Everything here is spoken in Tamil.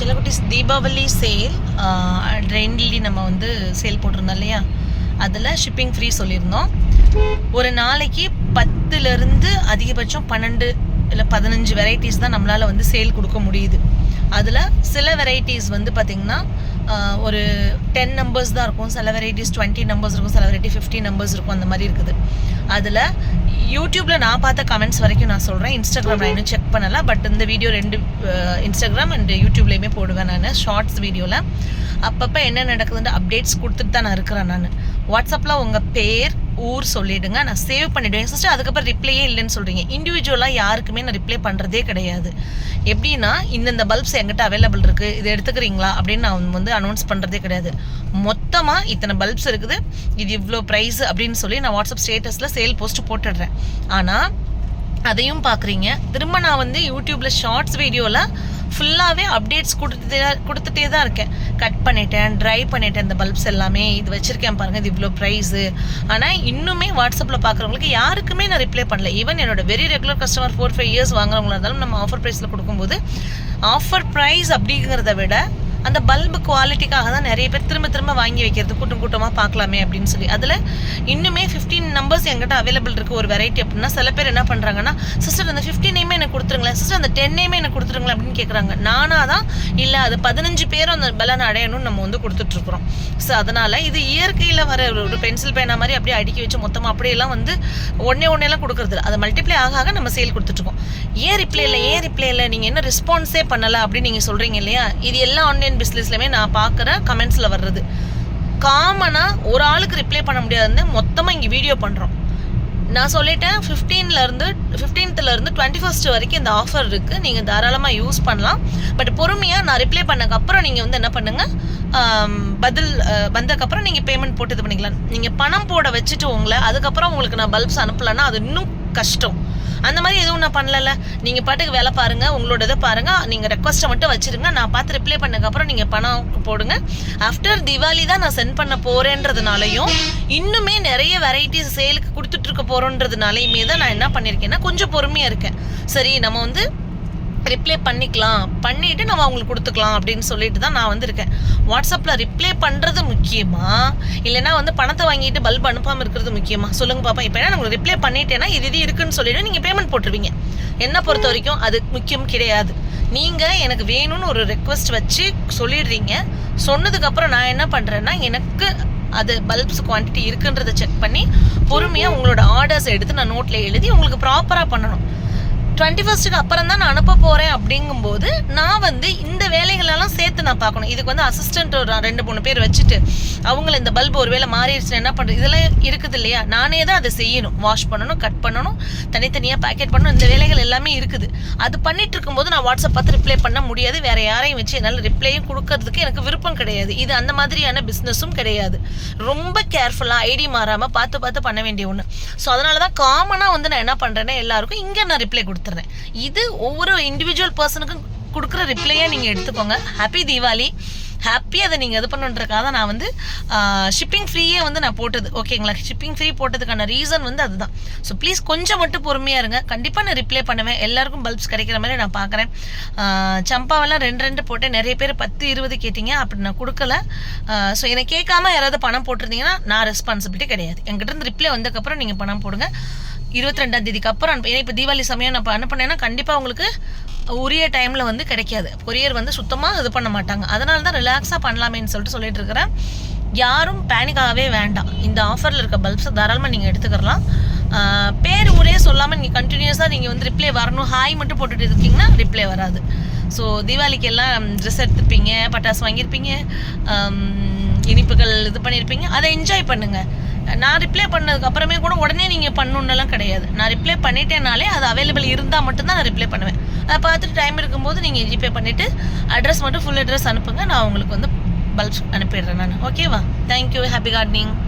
செல்லக்குட்டிஸ் தீபாவளி சேல் ட்ரெயின்லி நம்ம வந்து சேல் போட்டிருந்தோம் இல்லையா? அதில் ஷிப்பிங் ஃப்ரீ சொல்லியிருந்தோம். ஒரு நாளைக்கு பத்துலேருந்து அதிகபட்சம் பன்னெண்டு இல்லை பதினஞ்சு வெரைட்டிஸ் தான் நம்மளால் வந்து சேல் கொடுக்க முடியுது. அதில் சில வெரைட்டிஸ் வந்து பார்த்திங்கன்னா ஒரு டென் நம்பர்ஸ் தான் இருக்கும். சில வெரைட்டிஸ் டுவெண்ட்டி நம்பர்ஸ் இருக்கும். சில வெரைட்டி ஃபிஃப்டி நம்பர்ஸ் இருக்கும். அந்த மாதிரி இருக்குது. அதில் யூடியூப்பில் நான் பார்த்த கமெண்ட்ஸ் வரைக்கும் நான் சொல்கிறேன் இன்ஸ்டாகிராம் நான் இன்னும் செக் பண்ணலை பட் இந்த வீடியோ ரெண்டு இன்ஸ்டாகிராம் அண்ட் யூடியூப்லேயுமே போடுவேன் நான் ஷார்ட்ஸ் வீடியோவில் அப்பப்போ என்ன நடக்குதுன்ற அப்டேட்ஸ் கொடுத்துட்டு தான் நான் இருக்கிறேன் நான். வாட்ஸ்அப்பில் உங்கள் பேர் ஊர் சொல்லிடுங்க நான் சேவ் பண்ணிவிடுவேன் சிஸ்டர் அதுக்கப்புறம் ரிப்ளையே இல்லைன்னு சொல்கிறீங்க இண்டிவிஜுவலாக யாருக்குமே நான் ரிப்ளை பண்ணுறதே கிடையாது. எப்படின்னா இந்தந்த பல்ப்ஸ் எங்கிட்ட அவைலபிள் இருக்குது இது எடுத்துக்கிறீங்களா அப்படின்னு நான் வந்து அனௌன்ஸ் பண்ணுறதே கிடையாது. மொத்தமாக இத்தனை பல்ப்ஸ் இருக்குது இது இவ்வளோ ப்ரைஸ் அப்படின்னு சொல்லி நான் வாட்ஸ்அப் ஸ்டேட்டஸில் சேல் போஸ்ட் போட்டுடுறேன். ஆனால் அதையும் பார்க்குறீங்க திரும்ப நான் வந்து யூடியூப்பில் ஷார்ட்ஸ் வீடியோவில் ஃபுல்லாகவே அப்டேட்ஸ் கொடுத்துட்டே கொடுத்துட்டே தான் இருக்கேன். கட் பண்ணிட்டேன் ட்ரை பண்ணிட்டேன் இந்த பல்ப்ஸ் எல்லாமே. இது வச்சுருக்கேன் பாருங்கள் இது இவ்வளோ ப்ரைஸு ஆனால் இன்னுமே வாட்ஸ்அப்பில் பார்க்குறவங்களுக்கு யாருக்குமே நான் ரிப்ளை பண்ணல. ஈவன் என்னோட very regular customer four five years வாங்குறவங்களா இருந்தாலும் நம்ம ஆஃபர் ப்ரைஸில் கொடுக்கும்போது ஆஃபர் ப்ரைஸ் அப்படிங்கிறத விட அந்த பல்பு குவாலிட்டிக்காக தான் நிறைய பேர் திரும்ப திரும்ப வாங்கி வைக்கிறது. கூட்டம் கூட்டமாக பார்க்கலாமே அப்படின்னு சொல்லி. அதில் இன்னுமே ஃபிஃப்டீன் நம்பர்ஸ் எங்கிட்ட அவைலபிள் இருக்குது ஒரு வெரைட்டி அப்படின்னா. சில பேர் என்ன பண்ணுறாங்கன்னா சிஸ்டர் அந்த ஃபிஃப்டீனையுமே நேமே எனக்கு கொடுத்துருங்களேன். சிஸ்டர் அந்த டென் நேமே எனக்கு கொடுத்துருங்களேன். அப்படின்னு கேட்குறாங்க நானாக தான் இல்லை அது பதினஞ்சு பேரும் அந்த பலன் அடையணும்னு நம்ம வந்து கொடுத்துட்ருக்குறோம் ஸோ அதனால் இது இயற்கையில் வர ஒரு- ஒரு பென்சில் பேனா மாதிரி அப்படியே அடுக்கி வச்சு மொத்தமாக அப்படியெல்லாம் வந்து ஒன்றே ஒன்றேலாம் கொடுக்குறது அதை அது மல்டிப்ளை ஆக ஆக நம்ம சேல் கொடுத்துட்ருக்கோம் ஏன் ரிப்ளை இல்லை? ஏன் ரிப்ளை இல்லை? நீங்கள் என்ன ரெஸ்பான்ஸே பண்ணலை அப்படின்னு நீங்கள் சொல்கிறீங்க இல்லையா? இது எல்லாம் ஆன்லைன் பிஸ்னஸ்லையுமே நான் பார்க்குற கமெண்ட்ஸில் வர்றது. காமனாக ஒரு ஆளுக்கு ரிப்ளை பண்ண முடியாதுன்னு மொத்தமாக இங்கே வீடியோ பண்ணுறோம் நான் சொல்லிட்டேன் 15 ல இருந்து 15th ல இருந்து டுவெண்ட்டி ஃபஸ்ட் வரைக்கும் இந்த ஆஃபர் இருக்குது நீங்கள் தாராளமாக யூஸ் பண்ணலாம். பட் பொறுமையாக நான் ரிப்ளை பண்ணக்கப்புறம் நீங்கள் வந்து என்ன பண்ணுங்கள் பதில் வந்ததுக்கப்புறம் நீங்கள் பேமெண்ட் போட்டு இது பண்ணிக்கலாம். நீங்கள் பணம் போட வச்சுட்டு உங்களை அதுக்கப்புறம் உங்களுக்கு நான் பல்ப்ஸ் அனுப்பலைன்னா அது இன்னும் கஷ்டம். அந்த மாதிரி எதுவும் நான் பண்ணல நீங்கள் பாட்டுக்கு வேலை பாருங்கள் உங்களோட இதை பாருங்கள் நீங்கள் ரெக்வஸ்ட்டை மட்டும் வச்சிருங்க. நான் பார்த்து ரிப்ளை பண்ணதுக்கப்புறம் நீங்கள் பணம் போடுங்க. ஆஃப்டர் திவாலி தான் நான் சென்ட் பண்ண போகிறேன்றதுனாலையும் இன்னுமே நிறைய வெரைட்டிஸ் சேலுக்கு கொடுத்துட்ருக்க போகிறோன்றதுனாலையுமே தான் நான் என்ன பண்ணியிருக்கேன்னா கொஞ்சம் பொறுமையாக இருக்கேன். சரி நம்ம வந்து ரிப்ளை பண்ணிக்கலாம். பண்ணிட்டு நம்ம அவங்களுக்கு கொடுத்துக்கலாம் அப்படின்னு சொல்லிட்டு தான் நான் வந்திருக்கேன். வாட்ஸ்அப்பில் ரிப்ளை பண்ணுறது முக்கியமா? இல்லைன்னா வந்து பணத்தை வாங்கிட்டு பல்ப் அனுப்பாமல் இருக்கிறது முக்கியமா? சொல்லுங்க பாப்பா இப்போ என்ன உங்களுக்கு ரிப்ளை பண்ணிட்டேன்னா இது இது இருக்குன்னு சொல்லிட்டு நீங்கள் பேமெண்ட் போட்டுருவீங்க. என்னை பொறுத்த வரைக்கும் அது முக்கியம் கிடையாது. நீங்கள் எனக்கு வேணும்னு ஒரு ரெக்வஸ்ட் வச்சு சொல்லிடுறீங்க. சொன்னதுக்கப்புறம் நான் என்ன பண்ணுறேன்னா எனக்கு அது பல்ப்ஸ் குவான்டிட்டி இருக்குன்றதை செக் பண்ணி பொறுமையாக உங்களோட ஆர்டர்ஸ் எடுத்து நான் நோட்டில் எழுதி உங்களுக்கு ப்ராப்பராக பண்ணணும். டுவெண்ட்டி ஃபஸ்ட்டுக்கு அப்புறம் தான் நான் அனுப்ப போகிறேன் அப்படிங்கும்போது நான் வந்து இந்த வேலை பார்த்து நான் பார்க்கணும். இதுக்கு வந்து அசிஸ்டன்ட் ஒரு ரெண்டு மூணு பேர் வச்சுட்டு அவங்கள இந்த பல்ப் ஒருவேளை மாறிடுச்சுன்னா என்ன பண்ணுறது இதெல்லாம் இருக்குது இல்லையா? நானே தான் அதை செய்யணும். வாஷ் பண்ணணும் கட் பண்ணணும் தனித்தனியாக பேக்கெட் பண்ணணும். இந்த வேலைகள் எல்லாமே இருக்குது. அது பண்ணிட்டு இருக்கும்போது நான் வாட்ஸ்அப் பார்த்து ரிப்ளை பண்ண முடியாது. வேற யாரையும் வச்சு என்னால் ரிப்ளையும் கொடுக்கறதுக்கு எனக்கு விருப்பம் கிடையாது. இது அந்த மாதிரியான பிஸ்னஸும் கிடையாது. ரொம்ப கேர்ஃபுல்லாக ஐடி மாறாமல் பார்த்து பார்த்து பண்ண வேண்டிய ஒன்று ஸோ அதனால தான் காமனாக வந்து நான் என்ன பண்ணுறேன்னா எல்லாருக்கும் இங்கே நான் ரிப்ளை கொடுத்துட்றேன். இது ஒவ்வொரு இண்டிவிஜுவல் பர்சனுக்கும் கொடுக்குற ரிப்ளையை நீங்கள் எடுத்துக்கோங்க. ஹாப்பி தீபாவளி ஹாப்பியாக அதை நீங்கள் இது பண்ணுன்றக்காக தான் நான் வந்து ஷிப்பிங் ஃப்ரீயே வந்து நான் போட்டது. ஓகேங்களா ஷிப்பிங் ஃப்ரீ போட்டதுக்கான ரீசன் வந்து அதுதான். ஸோ ப்ளீஸ் கொஞ்சம் மட்டும் பொறுமையாக இருங்க. கண்டிப்பாக நான் ரிப்ளை பண்ணுவேன். எல்லாருக்கும் பல்ப்ஸ் கிடைக்கிற மாதிரி நான் பார்க்குறேன். சம்பாவெல்லாம் ரெண்டு ரெண்டு போட்டேன். நிறைய பேர் பத்து இருபது கேட்டிங்க. அப்படி நான் கொடுக்கல. ஸோ என்னை கேட்காம யாராவது பணம் போட்டிருந்தீங்கன்னா நான் ரெஸ்பான்சிபிலிட்டி கிடையாது. என்கிட்ட இருந்து ரிப்ளை வந்ததுக்கப்புறம் நீங்கள் பணம் போடுங்க. இருபத்தி ரெண்டாம் தேதிக்கு அப்புறம் அனுப்ப ஏன்னா இப்போ தீபாவளி சமயம் நான் இப்போ அனுப்பினேன்னா கண்டிப்பாக உங்களுக்கு உரிய டைமில் வந்து கிடைக்காது. கொரியர் வந்து சுத்தமாக இது பண்ண மாட்டாங்க. அதனால தான் ரிலாக்ஸாக பண்ணலாமேன்னு சொல்லிட்டு சொல்லிட்டு இருக்கிறேன். யாரும் பேனிக் ஆகவே வேண்டாம். இந்த ஆஃபரில் இருக்க பல்ப்ஸை தாராளமாக நீங்கள் எடுத்துக்கலாம். பேர் ஊரே சொல்லாமல் நீங்கள் கண்டினியூஸாக நீங்கள் வந்து ரிப்ளை வரணும். ஹாய் மட்டும் போட்டுட்டு இருக்கீங்கன்னா ரிப்ளை வராது. ஸோ தீபாவளிக்கு எல்லாம் ட்ரெஸ் எடுத்துருப்பீங்க பட்டாசு வாங்கியிருப்பீங்க இனிப்புகள் இது பண்ணியிருப்பீங்க. அதை என்ஜாய் பண்ணுங்கள் நான் ரிப்ளை பண்ணதுக்கு அப்புறமே கூட உடனே நீங்கள் பண்ணணுன்னெல்லாம் கிடையாது. நான் ரிப்ளை பண்ணிட்டேனாலே அது அவைலபிள் இருந்தால் மட்டும்தான் நான் ரிப்ளை பண்ணுவேன். பார்த்துட்டு டைம் இருக்கும்போது நீங்கள் ஜிபே பண்ணிவிட்டு அட்ரஸ் மட்டும் ஃபுல் அட்ரஸ் அனுப்புங்க. நான் உங்களுக்கு வந்து பல்ப் அனுப்பிடுறேன் நான். ஓகேவா தேங்க்யூ ஹாப்பி கார்டனிங்